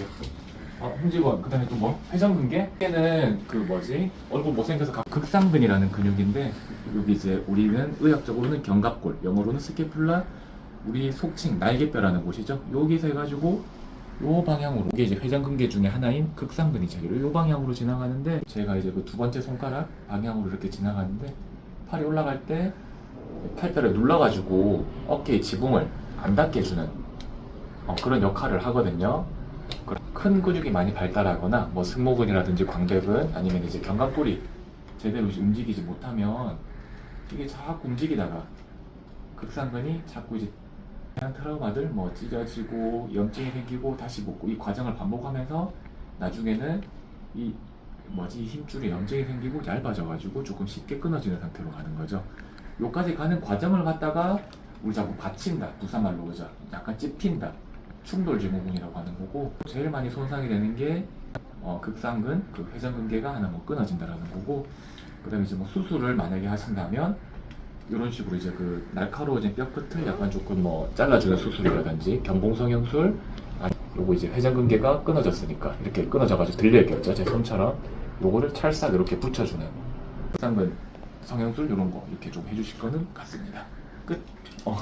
해줄게요. 아, 홍직원, 그 다음에 또 뭐? 회전근개? 얘는 그 뭐지? 얼굴 못생겨서 가- 극상근이라는 근육인데, 여기 이제 우리는 의학적으로는 견갑골, 영어로는 스케플라, 우리 속칭 날개뼈라는 곳이죠. 여기서 해가지고 요 방향으로 이게 이제 회전근개 중에 하나인 극상근이죠. 요 방향으로 지나가는데 제가 이제 그 두 번째 손가락 방향으로 이렇게 지나가는데 팔이 올라갈 때 팔뼈를 눌러가지고 어깨의 지붕을 안 닿게 해주는 어, 그런 역할을 하거든요. 큰 근육이 많이 발달하거나 뭐 승모근이라든지 광배근 아니면 이제 견갑골이 제대로 움직이지 못하면 이게 자꾸 움직이다가 극상근이 자꾸 이제 다양한 트라우마들 뭐 찢어지고 염증이 생기고 다시 먹고 이 과정을 반복하면서 나중에는 이 뭐지 이 힘줄에 염증이 생기고 얇아져가지고 조금 쉽게 끊어지는 상태로 가는 거죠. 요까지 가는 과정을 갖다가 우리 자꾸 받친다 부산말로 그죠? 약간 찝힌다 충돌 증후군이라고 하는 거고 제일 많이 손상이 되는 게 어, 극상근 그 회전근개가 하나 뭐 끊어진다라는 거고 그다음에 이제 뭐 수술을 만약에 하신다면 이런 식으로 이제 그 날카로워진 뼈 끝을 약간 조금 뭐 잘라주는 수술이라든지 견봉성형술 아니 요거 이제 회전근개가 끊어졌으니까 이렇게 끊어져가지고 들려있겠죠? 제 손처럼. 요거를 찰싹 이렇게 붙여주는 극상근 성형술 이런 거 이렇게 좀 해주실 거는 같습니다. 끝. 어.